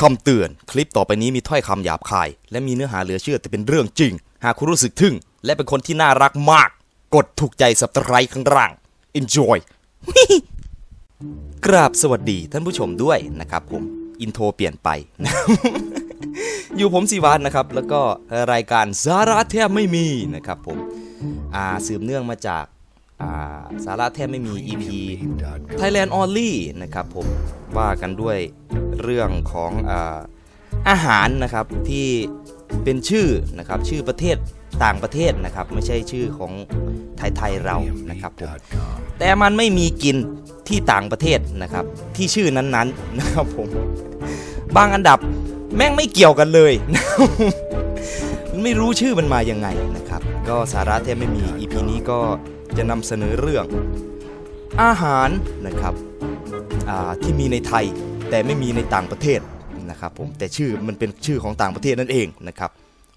คำเตือน คลิปต่อไปนี้มีถ้อยคำหยาบคาย และมีเนื้อหาเหลือเชื่อแต่เป็นเรื่องจริง หากคุณรู้สึกทึ่ง และเป็นคนที่น่ารักมาก กดถูกใจสับตไรข้างล่าง enjoy กราบสวัสดีท่านผู้ชมด้วยนะครับผม อินโทรเปลี่ยนไป อยู่ผมสีวานนะครับ แล้วก็รายการสาระแทบไม่มีนะครับผม อ่าสืบเนื่องมาจาก สาระแทบไม่มี EP Thailand Only นะครับผมว่ากันด้วยเรื่องของอาอาหารนะครับที่เป็นชื่อนะครับชื่อประเทศต่างประเทศนะครับ ไม่ใช่ชื่อของไทยๆเรานะครับผมแต่มันไม่มีกินที่ต่างประเทศนะครับ ที่ชื่อนั้นๆนะครับผมบางอันดับแม่งไม่เกี่ยวกันเลยไม่รู้ชื่อมันมายังไงนะครับ ก็สาระแทบไม่มี EP นี้ก็ จะนำเสนอเรื่อง อาหารนะครับที่มีในไทยแต่ไม่มีในต่างประเทศนะครับผมแต่ชื่อมันเป็นชื่อของต่างประเทศนั่นเองนะครับ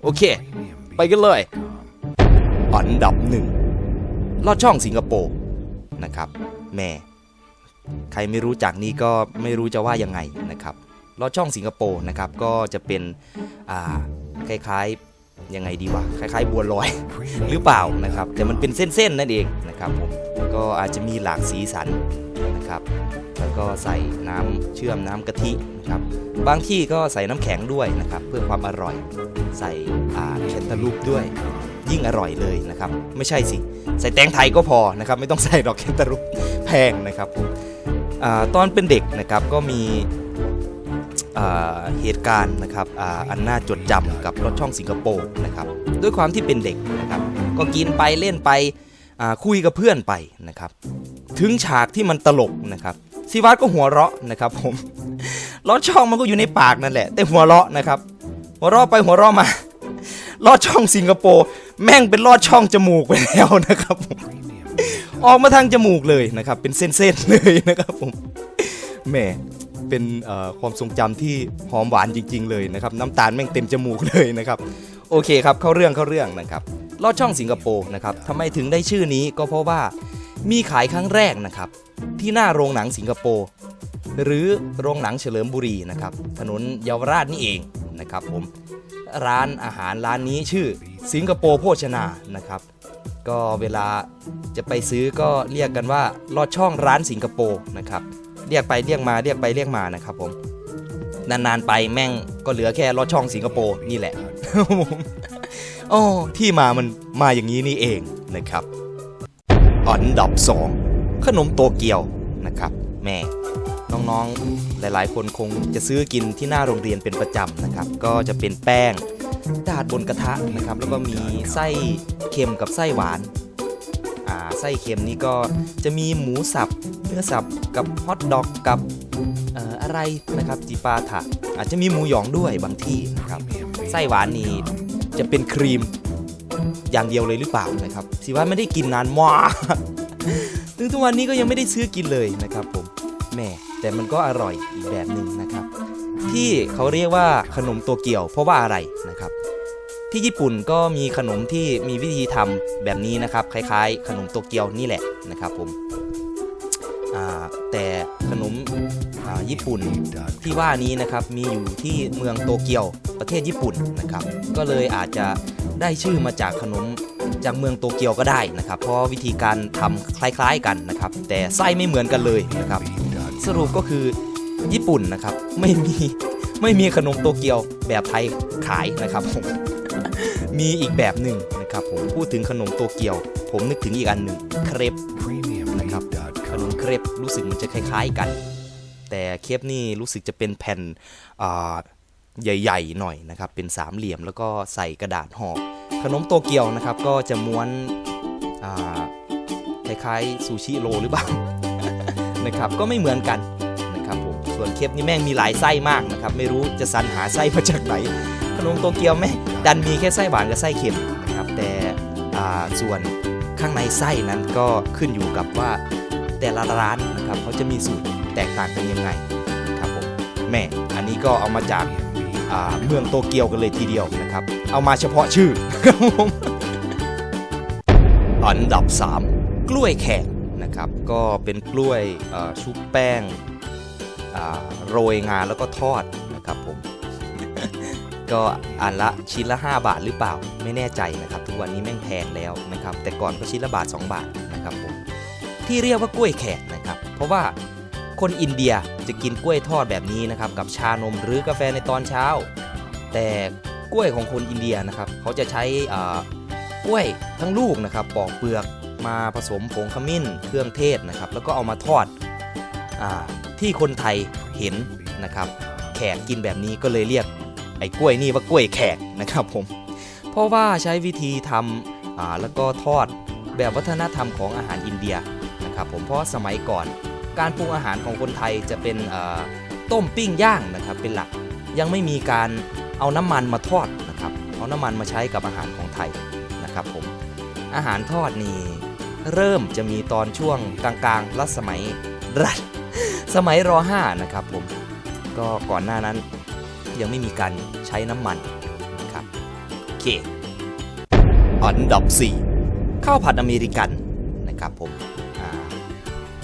โอเค ไปกันเลยอันดับหนึ่งลอดช่องสิงคโปร์นะครับแม่ใครไม่รู้จักนี่ก็ไม่รู้จะว่ายังไงนะครับลอดช่องสิงคโปร์นะครับก็จะเป็นอ่าคล้ายๆ ยังไงดีวะคล้ายๆบัวลอย หรือเปล่านะครับ แต่มันเป็นเส้นๆนั่นเองนะครับผมก็อาจจะมีหลากสีสันนะครับแล้วก็ใส่น้ำเชื่อมน้ำกะทินะครับบางที่ก็ใส่น้ำแข็งด้วยนะครับ เพื่อความอร่อยใส่อ่าแคนตาลูปด้วยยิ่งอร่อยเลยนะครับ ไม่ใช่สิ ใส่แตงไทยก็พอนะครับ ไม่ต้องใส่ดอกแคนตาลูปแพงนะครับผมอตอนเป็นเด็กนะครับก็มี เหตุการณ์นะครับออันน่าจดจำกับรถช่องสิงคโปร์นะครับด้วยความที่เป็นเด็กนะครับก็กินไปเล่นไปคุยกับเพื่อนไปนะครับถึงฉากที่มันตลกนะครับซีวัตก็หัวเราะนะครับผมรถช่องมันก็อยู่ในปากนั่นแหละ แต่หัวเราะนะครับ หัวเราะไปหัวเราะมาลอดช่องสิงคโปร์แม่งเป็นลอดช่องจมูกไปแล้วนะครับผมออกมาทางจมูกเลยนะครับ เป็นเส้นๆเลยนะครับผมแหม เป็นความทรงจำที่หอมหวานจริง ๆ เลยนะครับน้ำตาลแม่งเต็มจมูกเลยนะครับโอเคครับเข้าเรื่องเข้าเรื่องนะครับลอดช่องสิงคโปร์นะครับทำไมถึงได้ชื่อนี้ก็เพราะว่ามีขายครั้งแรกนะครับที่หน้าโรงหนังสิงคโปร์หรือโรงหนังเฉลิมบุรีนะครับถนนเยาวราชนี่เองนะครับผมร้านอาหารร้านนี้ชื่อสิงคโปร์โภชนานะครับก็เวลาจะไปซื้อก็เรียกกันว่าลอดช่องร้านสิงคโปร์นะครับ เรียกไปเรียกมาเรียกไปเรียกมานะครับผมนานๆไปแม่งก็เหลือแค่ลอดช่องสิงคโปร์นี่แหละโอ้ที่มามันมาอย่างนี้นี่เองนะครับอันดับ 2 ขนมโตเกียวนะครับแม่น้องๆหลายๆ คนคงจะซื้อกินที่หน้าโรงเรียนเป็นประจำนะครับ ก็จะเป็นแป้งดาดบนกระทะนะครับ แล้วก็มีไส้เค็มกับไส้หวานอ่าไส้เค็มนี่ก็จะมีหมูสับ เนื้อสับกับฮอทดอกกับเอ่ออะไรนะครับจีปาถะอาจจะมีหมูหยองด้วยบางที่นะครับไส้หวานนี่จะเป็นครีมอย่างเดียวเลยหรือเปล่านะครับสิว่าไม่ได้กินนานมากถึงทุกวันนี้ก็ยังไม่ได้ซื้อกินเลยนะครับผมแหม่แต่มันก็อร่อยอีกแบบหนึ่งนะครับ ที่เขาเรียกว่าขนมโตเกียวเพราะว่าอะไรนะครับ ที่ญี่ปุ่นก็มีขนมที่มีวิธีทำแบบนี้นะครับ คล้ายๆ ขนมโตเกียวนี่แหละนะครับผมอ่า แต่ขนมญี่ปุ่นที่ว่านี้นะครับมีอยู่ที่เมืองโตเกียวประเทศญี่ปุ่นนะครับ ก็เลยอาจจะได้ชื่อมาจากขนมจากเมืองโตเกียวก็ได้นะครับ เพราะวิธีการทำคล้ายๆกันนะครับ แต่ไส้ไม่เหมือนกันเลยนะครับ สรุปก็คือญี่ปุ่นนะครับไม่มีไม่มีขนมโตเกียวแบบไทยขายนะครับผมมีอีกแบบหนึ่งนะครับผมพูดถึงขนมโตเกียว ผมนึกถึงอีกอันหนึ่งเครป เครปรู้สึกมันจะคล้าย ๆกัน แต่เครปนี่รู้สึกจะเป็นแผ่นใหญ่ ๆ หน่อยนะครับ เป็นสามเหลี่ยมแล้วก็ใส่กระดาษห่อขนมโตเกียวนะครับก็จะม้วนคล้ายๆซูชิโรหรือเปล่านะครับก็ไม่เหมือนกันนะครับผมส่วนเคปนี่แม่งมีหลายไส้มากนะครับไม่รู้จะสรรหาไส้มาจากไหน ขนมโตเกียวแม่ดันมีแค่ไส้หวานกับไส้เค็มนะครับแต่ส่วนข้างในไส้นั้นก็ขึ้นอยู่กับว่า แต่ละร้านนะครับเขาจะมีสูตรแตกต่างกันยังไงครับผมแม่อันนี้ก็เอามาจากเมืองโตเกียวกันเลยทีเดียวนะครับ เอามาเฉพาะชื่อครับผมอันดับ 3 กล้วยแขกนะครับ ก็เป็นกล้วยชุบแป้งโรยงาแล้วก็ทอดนะครับผมก็อันละชิ้นละ 5 บาทหรือเปล่าไม่แน่ใจนะครับ ทุกวันนี้แม่งแพงแล้วนะครับ แต่ก่อนก็ชิ้นละบาท 2 บาทนะครับผม ที่เรียกว่ากล้วยแขกนะครับ เพราะว่าคนอินเดียจะกินกล้วยทอดแบบนี้นะครับกับชานมหรือกาแฟในตอนเช้า แต่กล้วยของคนอินเดียนะครับเขาจะใช้กล้วยทั้งลูกนะครับปอกเปลือกมาผสมผงขมิ้นเครื่องเทศนะครับ แล้วก็เอามาทอดอที่คนไทยเห็นนะครับ แขกกินแบบนี้ก็เลยเรียกไอ้กล้วยนี่ว่ากล้วยแขกนะครับผมเพราะว่าใช้วิธีทำแล้วก็ทอดแบบวัฒนธรรมของอาหารอินเดีย นะครับผมเพราะสมัยก่อน การปรุงอาหารของคนไทยจะเป็นต้มปิ้งย่างนะครับเป็นหลักยังไม่มีการเอาน้ำมันมาทอดนะครับเอาน้ำมันมาใช้กับอาหารของไทยนะครับผมอาหารทอดนี่เริ่มจะมีตอนช่วงกลางๆรัชสมัยรัชสมัยร5นะครับผมก็ก่อนหน้านั้นยังไม่มีการใช้น้ำมันนะครับโอเคอันดับ 4 ข้าวผัดอเมริกันนะครับผม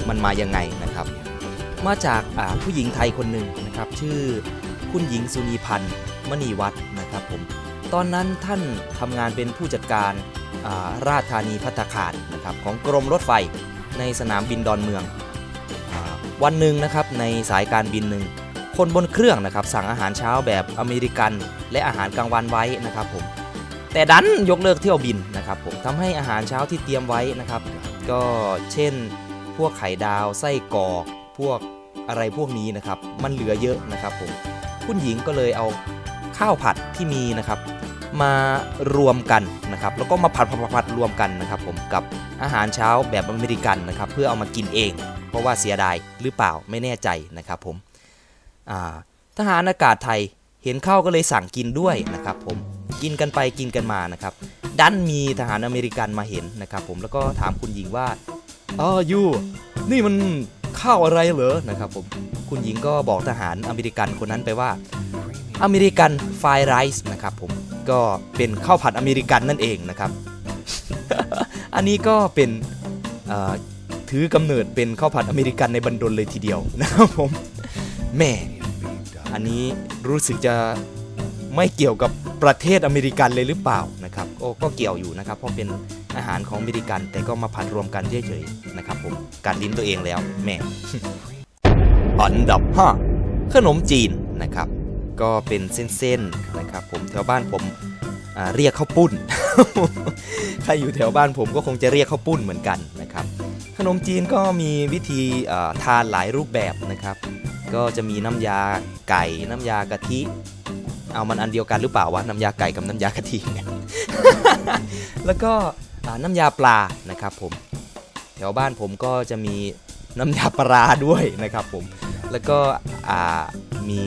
มันมายังไงนะครับ มาจากผู้หญิงไทยคนหนึ่งนะครับชื่อคุณหญิงสุนีพันธ์มณีวัฒน์นะครับผมตอนนั้นท่านทำงานเป็นผู้จัดการาราชธานีพัฒคารนะครับของกรมรถไฟในสนามบินดอนเมืองอวันหนึ่งนะครับในสายการบินหนึ่งคนบนเครื่องนะครับสั่งอาหารเช้าแบบอเมริกัน และอาหารกลางวันไว้นะครับผมแต่ดันยกเลิกเที่ยวบินนะครับผมทำให้อาหารเช้าที่เตรียมไว้นะครับ ก็เช่น พวกไข่ดาวไส้กรอก พวกอะไรพวกนี้นะครับ มันเหลือเยอะนะครับผมคุณหญิงก็เลยเอาข้าวผัดที่มีนะครับ มารวมกันนะครับ แล้วก็มาผัดผัดผัดรวมกันนะครับ ผมกับอาหารเช้าแบบอเมริกันนะครับ เพื่อเอามากินเอง เพราะว่าเสียดายหรือเปล่าไม่แน่ใจนะครับผมทหารอากาศไทยเห็นเข้าก็เลยสั่งกินด้วยนะครับผมกินกันไปกินกันมานะครับดันมีทหารอเมริกันมาเห็นนะครับผมแล้วก็ถามคุณหญิงว่า อ๋อยูนี่มันข้าวอะไรเหรอนะครับผมคุณหญิงก็บอกทหารอเมริกันคนนั้นไปว่าอเมริกันไฟไรซ์นะครับผมก็เป็นข้าวผัดอเมริกันนั่นเองนะครับ อันนี้ก็เป็นถือกำเนิดเป็นข้าวผัดอเมริกันในบันดลเลยทีเดียวนะครับผมแม่อันนี้รู้สึกจะไม่เกี่ยวกับประเทศอเมริกันเลยหรือเปล่านะครับโอ้ก็เกี่ยวอยู่นะครับ เพราะเป็น อาหารของอเมริกัน แต่ก็มาผัดรวมกันเฉยๆนะครับผมการลิ้นตัวเองแล้วแหม่อันดับ5ขนมจีนนะครับ ก็เป็นเส้นๆนะครับ ผมแถวบ้านผมอ่าเรียกข้าวปุ้น ใครอยู่แถวบ้านผมก็คงจะเรียกข้าวปุ้นเหมือนกันนะครับ ขนมจีนก็มีวิธีเอ่อทานหลายรูปแบบนะครับ ก็จะมีน้ำยาไก่น้ำยากะทิ เอามันอันเดียวกันหรือเปล่าวะน้ำยาไก่กับน้ำยากะทิเนี่ยแล้วก็อ่า น้ำยาปลานะครับผมแถวบ้านผมก็จะมีน้ำยาปลาด้วยนะครับผมแล้วก็มี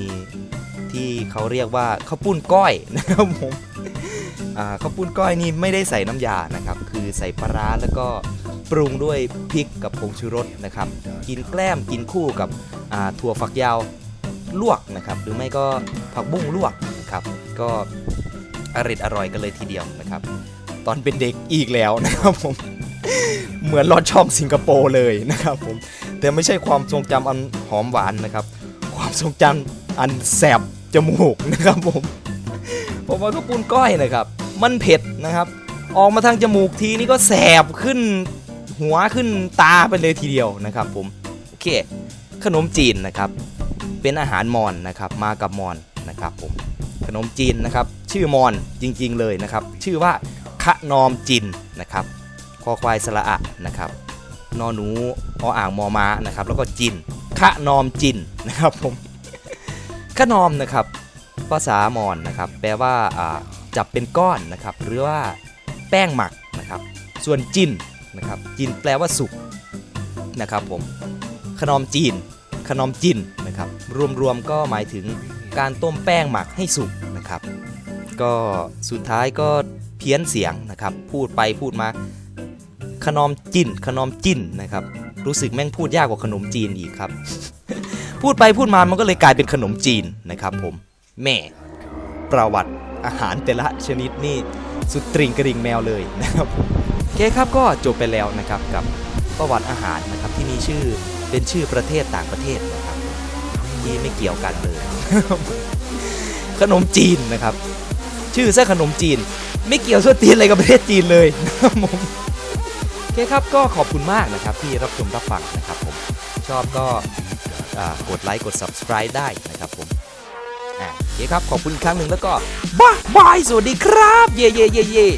ที่เขาเรียกว่าข้าวปุ้นก้อยนะครับผมข้าวปุ้นก้อยนี่ไม่ได้ใส่น้ำยานะครับ คือใส่ปลาร้าแล้วก็ปรุงด้วยพริกกับผงชูรสนะครับ กินแกล้มกินคู่กับถั่วฝักยาวลวกนะครับ หรือไม่ก็ผักบุ้งลวกนะครับ ก็อร่อยอร่อยกันเลยทีเดียวนะครับ ตอนเป็นเด็กอีกแล้วนะครับผมเหมือนลอดช่องสิงคโปร์เลยนะครับผมแต่ไม่ใช่ความทรงจำอันหอมหวานนะครับ ความทรงจำอันแสบจมูกนะครับผมผมว่าข้าวปุ้นก้อยนะครับ มันเผ็ดนะครับ ออกมาทางจมูกทีนี้ก็แสบขึ้นหัวขึ้นตาไปเลยทีเดียวนะครับ ผมโอเค ขนมจีนนะครับ เป็นอาหารมอญนะครับมากับมอญนะครับผมขนมจีนนะครับ ชื่อมอญจริง ๆ เลยนะครับ ชื่อว่า ขนอมจินนะครับคอควายสระอะนะครับนอหนูออ่างมอม้านะครับ แล้วก็จินขนอมจินนะครับผมขนอมนะครับ ภาษามอญนะครับ แปลว่าจับเป็นก้อนนะครับ หรือว่าแป้งหมักนะครับ ส่วนจินนะครับ จินแปลว่าสุกนะครับผมขนอมจีน ขนอมจินนะครับ รวมๆก็หมายถึงการต้มแป้งหมักให้สุกนะครับ ก็สุดท้ายก็ เพี้ยนเสียงนะครับ พูดไปพูดมาขนมจินขนมจินนะครับ รู้สึกแม่งพูดยากกว่าขนมจีนอีกครับ พูดไปพูดมามันก็เลยกลายเป็นขนมจีนนะครับ ผมแม่ประวัติอาหารแต่ละชนิดนี่สุดตริงกระดิ่งแมวเลยนะครับโอเคครับก็จบไปแล้วนะครับกับประวัติอาหารนะครับที่มีชื่อเป็นชื่อประเทศต่างประเทศนะครับที่ไม่เกี่ยวกันเลย ขนมจีนนะครับ ชื่อซะขนมจีน ไม่เกี่ยวส้นตีนอะไรกับประเทศจีนเลยนะครับผมโอเคครับก็ขอบคุณมากนะครับที่รับชมรับฟังนะครับผมชอบก็กดไลค์กด subscribe ได้นะครับผมโอเคครับขอบคุณอีกครั้งหนึ่งแล้วก็บ๊ายบายสวัสดีครับ เย่เย่เย่เย่